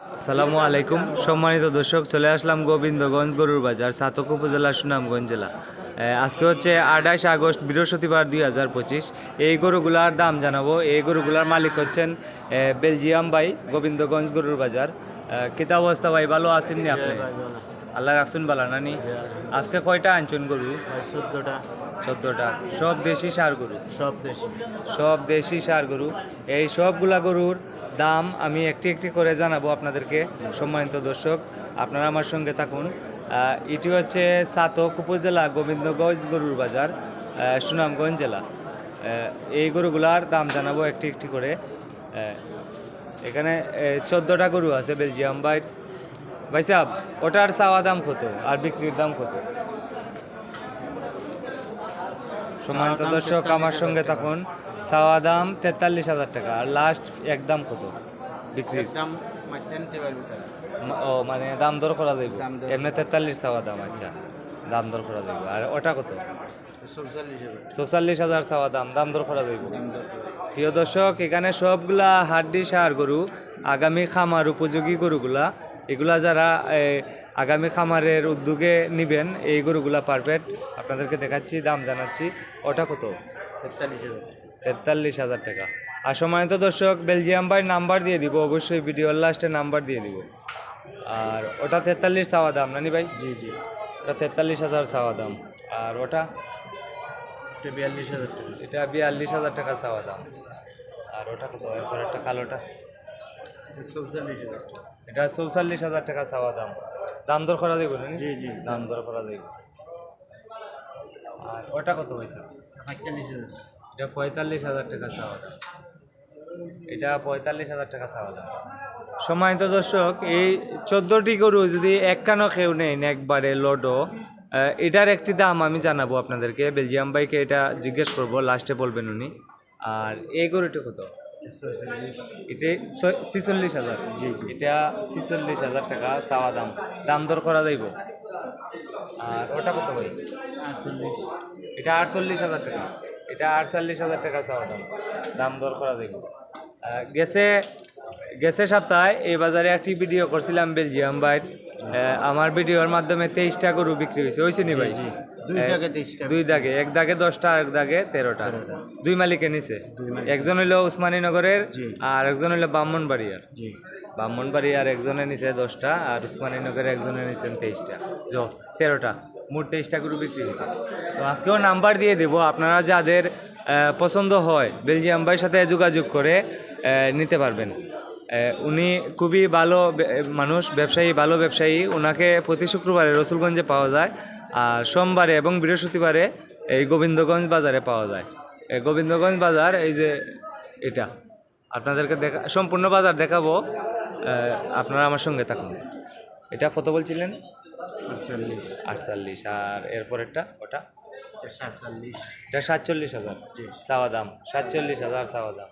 আসসালামু আলাইকুম। সম্মানিত দর্শক, চলে আসলাম গোবিন্দগঞ্জ গরুর বাজার, সাতক উপজেলা, সুনামগঞ্জ জেলা। আজকে হচ্ছে আঠাশ আগস্ট, বৃহস্পতিবার দুই হাজার পঁচিশ। এই গরুগুলার দাম জানাব। এই গরুগুলার মালিক হচ্ছেন বেলজিয়াম ভাই, গোবিন্দগঞ্জ গরুর বাজার। কিতাবস্থা ভাই? ভালো আসেননি আপনি? আল্লাহ রাখছুন বালা নানি। আজকে কয়টা আনছুন গরু? চোদ্দটা। চোদ্দটা। সব দেশি সার গরু? সব দেশি। সব দেশি সার গরু। এই সবগুলা গরুর দাম আমি একটি একটি করে জানাব আপনাদেরকে সম্মানিত দর্শক। আপনারা আমার সঙ্গে থাকুন। এটি হচ্ছে সাতক উপজেলা গোবিন্দগঞ্জ গরুর বাজার সুনামগঞ্জ জেলা। এই গরুগুলার দাম জানাব একটি একটি করে। এখানে চোদ্দোটা গরু আছে বেলজিয়াম বাইর ভাই সাহেব ওটার চাওয়া দাম কত? আর বিক্রির দাম কত? সম্মানিত দর্শক আমার সঙ্গে টাকা। চাওয়া দাম তেতাল্লিশ হাজার টাকা। আর লাস্ট একদম কত? বিক্রির? ও মানে দাম দর করা যাইব? এমনি তেতাল্লিশ চাওয়া দাম আচ্ছা। দাম দর করা যাইব। আর ওটা কত? চৌচল্লিশ হাজার। চাওয়া দাম দাম দর করা যাইব। প্রিয় দর্শক এখানে সবগুলা হাড্ডি সার গরু আগামী খামার উপযোগী গরুগুলা এগুলা যারা আগামী খামারের উদ্যোগে নিবেন এই গরুগুলা পারফেক্ট। আপনাদেরকে দেখাচ্ছি দাম জানাচ্ছি। ওটা কত? তেতাল্লিশ হাজার তেতাল্লিশ হাজার টাকা। আর সম্মানিত দর্শক বেলজিয়াম ভাই নাম্বার দিয়ে দিব। অবশ্যই ভিডিওর লাস্টে নাম্বার দিয়ে দিব। আর ওটা তেতাল্লিশ চাওয়া দাম নানি ভাই? জি জি। ওটা তেতাল্লিশ হাজার চাওয়া দাম। আর ওটা? বিয়াল্লিশ হাজার টাকা। এটা বিয়াল্লিশ হাজার টাকা চাওয়া দাম। আর ওটা কত? একটা কালোটা। এটা চৌচল্লিশ হাজার টাকা চাওয়া দাম। দাম দর করা যাইব না জি জি। দাম দর করা যাইব। আর ওটা কত পয়সা? এটা পঁয়তাল্লিশ হাজার টাকা চাওয়া দাম। এটা পঁয়তাল্লিশ হাজার টাকা চাওয়া দাম। সম্মানিত দর্শক এই চোদ্দোটি গরু যদি এক কানো কেউ নেন একবারে লডো এটার একটি দাম আমি জানাব আপনাদেরকে। বেলজিয়াম বাইকে এটা জিজ্ঞেস করব লাস্টে বলবেন উনি। আর এই গরুটি কত? এটা ছিচল্লিশ হাজার। জি, জি। এটা ছিচল্লিশ হাজার টাকা চাওয়া দাম। দাম দর করা যাইব? আর ওটা কত ভাই? এটা আটচল্লিশ হাজার টাকা। এটা আটচল্লিশ হাজার টাকা চাওয়া দাম। দাম দর করা যাইব। গেছে গেছে সপ্তাহে এই বাজারে একটি ভিডিও করছিলাম বেলজিয়াম বাইর আমার ভিডিওর মাধ্যমে তেইশটা গরু বিক্রি হয়েছে। হয়েছে নি ভাই? জি। দুই দাগে এক দাগে দশটা আর এক দাগে তেরোটা। দুই মালিকে নিছে একজন হইল উসমানীনগরের জি। আর একজন হইল ব্রাহ্মণবাড়িয়ার। ব্রাহ্মণবাড়িয়ার একজনে নিছে দশটা আর উসমানীনগরের একজনে নিছেন তেইশটা। তেরোটা। মোট তেইশটা গরু বিক্রি হয়েছে। তো আজকেও নাম্বার দিয়ে দেবো। আপনারা যাদের পছন্দ হয় বেলজিয়াম ভাইয়ের সাথে যোগাযোগ করে নিতে পারবেন। উনি খুবই ভালো মানুষ ব্যবসায়ী ভালো ব্যবসায়ী। ওনাকে প্রতি শুক্রবারে রসুলগঞ্জে পাওয়া যায় আর সোমবারে এবং বৃহস্পতিবারে এই গোবিন্দগঞ্জ বাজারে পাওয়া যায়। এই গোবিন্দগঞ্জ বাজার এই যে এটা আপনাদেরকে দেখা সম্পূর্ণ বাজার দেখাবো। আপনারা আমার সঙ্গে থাকুন। এটা কত বলছিলেন? আটচল্লিশ। আটচল্লিশ। আর এরপরেরটা ওটা? সাতচল্লিশ। এটা সাতচল্লিশ হাজার। জি। চাওয়া দাম সাতচল্লিশ হাজার চাওয়া দাম।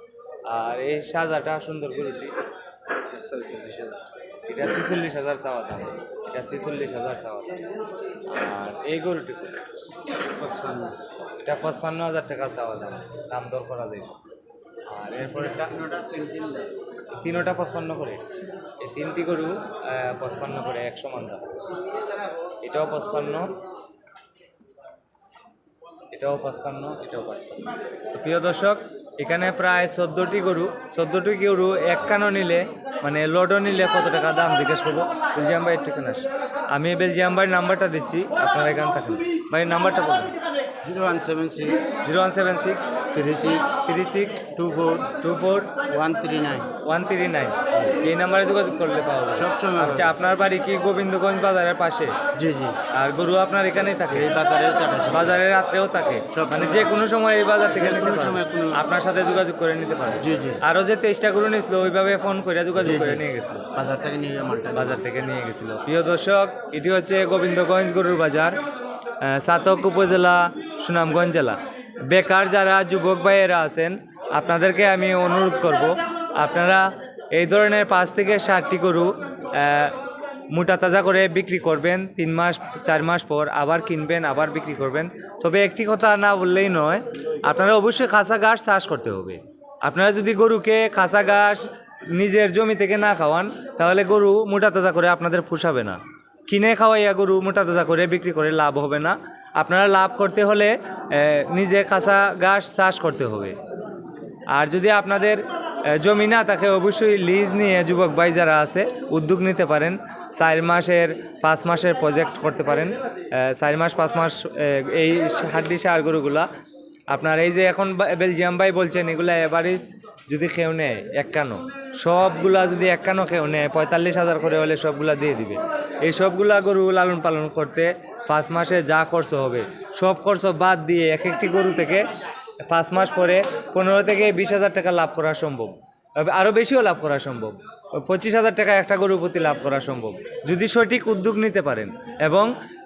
আর এই সাজাটা সুন্দর গরুটি চৌচল্লিশ হাজার এটা ছিচল্লিশ হাজার চাওয়া দাম। এটা ছিচল্লিশ হাজার চাওয়া দাম। আর এই গরুটি পঁচপান্ন। এটা পঁচপান্ন হাজার টাকা চাওয়া দাম। দাম দর করা যায়। আর এরপরেরটা তিনোটা পঁচপান্ন করে। এই তিনটি গরু পঁচপান্ন করে একশো মান দাম। এটাও পঁচপান্ন। এটাও পঁচপান্ন এটাও পঁচপান্ন। তো প্রিয় দর্শক এখানে প্রায় চোদ্দোটি গরু চোদ্দোটি গরু এক কানো নিলে মানে লডো নিলে কত টাকা দাম জিজ্ঞেস করব। বেলজিয়াম ভাই একটু এখানে আমি বেলজিয়াম ভাইয়ের নাম্বারটা দিচ্ছি আপনারা এখানে থাকেন। ভাই নাম্বারটা বলুন। Zero one seven six. Zero one seven six. Three six three six two four two four one three nine one three nine এই নাম্বারে যোগাযোগ করলে পাওয়া যাবে। সবসময় আচ্ছা আপনার বাড়ি কি গোবিন্দগঞ্জ বাজারের পাশে? জি জি। আর গরু আপনার এখানেই থাকে? এই বাজারে বাজারে রাত্রেও থাকে। মানে যে কোনো সময় এই বাজার থেকে নিতে পারবে। আপনার সাথে যোগাযোগ করে নিতে পারবে। জি জি। আরও যে তেইশটা গরু নিয়েছিল ওইভাবে ফোন করে যোগাযোগ করে নিয়ে গেছিল। বাজার থেকে নিয়ে বাজার থেকে নিয়ে গেছিল। প্রিয় দর্শক এটি হচ্ছে গোবিন্দগঞ্জ গরুর বাজার সাতক উপজেলা সুনামগঞ্জ জেলা। বেকার যারা যুবক ভাইয়েরা আছেন, আপনাদেরকে আমি অনুরোধ করব, আপনারা এই ধরনের পাঁচ থেকে ষাটটি গরু মোটা তাজা করে বিক্রি করবেন, তিন মাস, চার মাস পর আবার কিনবেন, আবার বিক্রি করবেন। তবে একটি কথা না বললেই নয়, আপনারা অবশ্যই খাসা ঘাস চাষ করতে হবে। আপনারা যদি গরুকে খাসা ঘাস নিজের জমি থেকে না খাওয়ান, তাহলে গরু মোটা তাজা করে আপনাদের পোষাবে না। কিনে খাওয়াইয়া গরু মোটা তাজা করে বিক্রি করে লাভ হবে না। আপনারা লাভ করতে হলে নিজে কাঁচা ঘাস চাষ করতে হবে। আর যদি আপনাদের জমি না থাকে, অবশ্যই লিজ নিয়ে যুবক ভাই যারা আছে, উদ্যোগ নিতে পারেন। চার মাসের, পাঁচ মাসের প্রজেক্ট করতে পারেন। চার মাস, পাঁচ মাস এই হাড্ডি সার গরুগুলা। আপনার এই যে এখন বেলজিয়াম ভাই বলছেন, এগুলা এভারেজ যদি কেউ নেয়, একান্ন। সবগুলা যদি একান্ন কেউ নেয়, পঁয়তাল্লিশ হাজার করে হলে সবগুলা দিয়ে দিবে। এই সবগুলা গরু লালন পালন করতে পাঁচ মাসে যা খরচ হবে, সব খরচ বাদ দিয়ে এক একটি গরু থেকে পাঁচ মাস পরে পনেরো থেকে বিশ হাজার টাকা লাভ করা সম্ভব। আরও বেশিও লাভ করা সম্ভব। পঁচিশ হাজার টাকা একটা গরুর প্রতি লাভ করা সম্ভব। যদি সঠিক উদ্যোগ নিতে পারেন এবং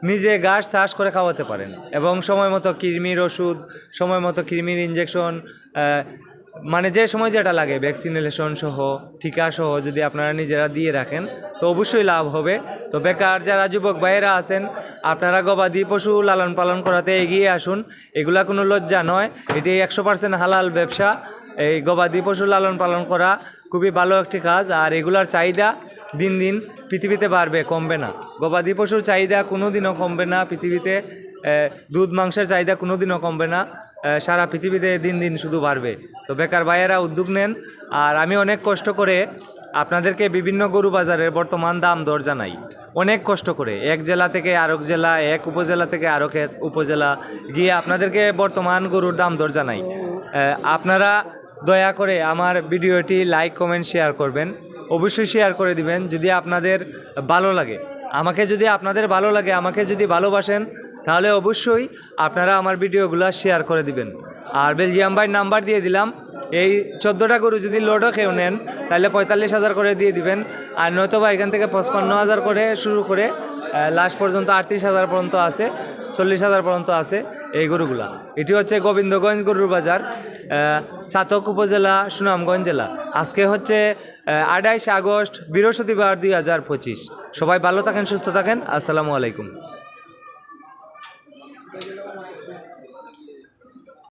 নিজে গাছ চাষ করে খাওয়াতে পারেন এবং সময় মতো কৃমির ওষুধ, সময় মতো কৃমির ইঞ্জেকশন মানে যে সময় যেটা লাগে ভ্যাকসিনেশন সহ, টিকা সহ যদি আপনারা নিজেরা দিয়ে রাখেন, তো অবশ্যই লাভ হবে। তো বেকার যারা যুবক ভাইয়েরা আছেন, আপনারা গবাদি পশু লালন পালন করাতে এগিয়ে আসুন। এগুলা কোনো লজ্জা নয় এটি একশো পার্সেন্ট হালাল ব্যবসা। এই গবাদি পশু লালন পালন করা খুবই ভালো একটি কাজ, আর এগুলার চাহিদা দিন দিন পৃথিবীতে বাড়বে, কমবে না। গবাদি পশুর চাহিদা কোনো দিনও কমবে না, পৃথিবীতে দুধ, মাংসের চাহিদা কোনো দিনও কমবে না। সারা পৃথিবীতে দিন দিন শুধু বাড়বে। তো বেকার ভাইয়েরা, উদ্যোগ নেন। আর আমি অনেক কষ্ট করে আপনাদেরকে বিভিন্ন গরু বাজারের বর্তমান দাম দর জানাই। অনেক কষ্ট করে, এক জেলা থেকে আরেক জেলা, এক উপজেলা থেকে আরক এক উপজেলা গিয়ে আপনাদেরকে বর্তমান গরুর দাম দর জানাই। আপনারা দয়া করে আমার ভিডিওটি লাইক, কমেন্ট, শেয়ার করবেন। অবশ্যই শেয়ার করে দিবেন যদি আপনাদের ভালো লাগে। আমাকে যদি আপনাদের ভালো লাগে, আমাকে যদি ভালোবাসেন, তাহলে অবশ্যই আপনারা আমার ভিডিওগুলো শেয়ার করে দিবেন। আর বেলজিয়াম ভাই নাম্বার দিয়ে দিলাম। এই চোদ্দোটা গরু যদি লোডও খেয়েও নেন, তাহলে পঁয়তাল্লিশ হাজার করে দিয়ে দিবেন। আর নয়তোবা এখান থেকে পঁচপান্ন হাজার করে শুরু করে লাস্ট পর্যন্ত আটত্রিশ হাজার পর্যন্ত আছে। চল্লিশ হাজার পর্যন্ত আছে এই গরুগুলা। এটি হচ্ছে গোবিন্দগঞ্জ গরুর বাজার সাতক উপজেলা, সুনামগঞ্জ জেলা। আজকে হচ্ছে আঠাইশ আগস্ট বৃহস্পতিবার দুই হাজার পঁচিশ। সবাই ভালো থাকেন, সুস্থ থাকেন। আসসালামু আলাইকুম।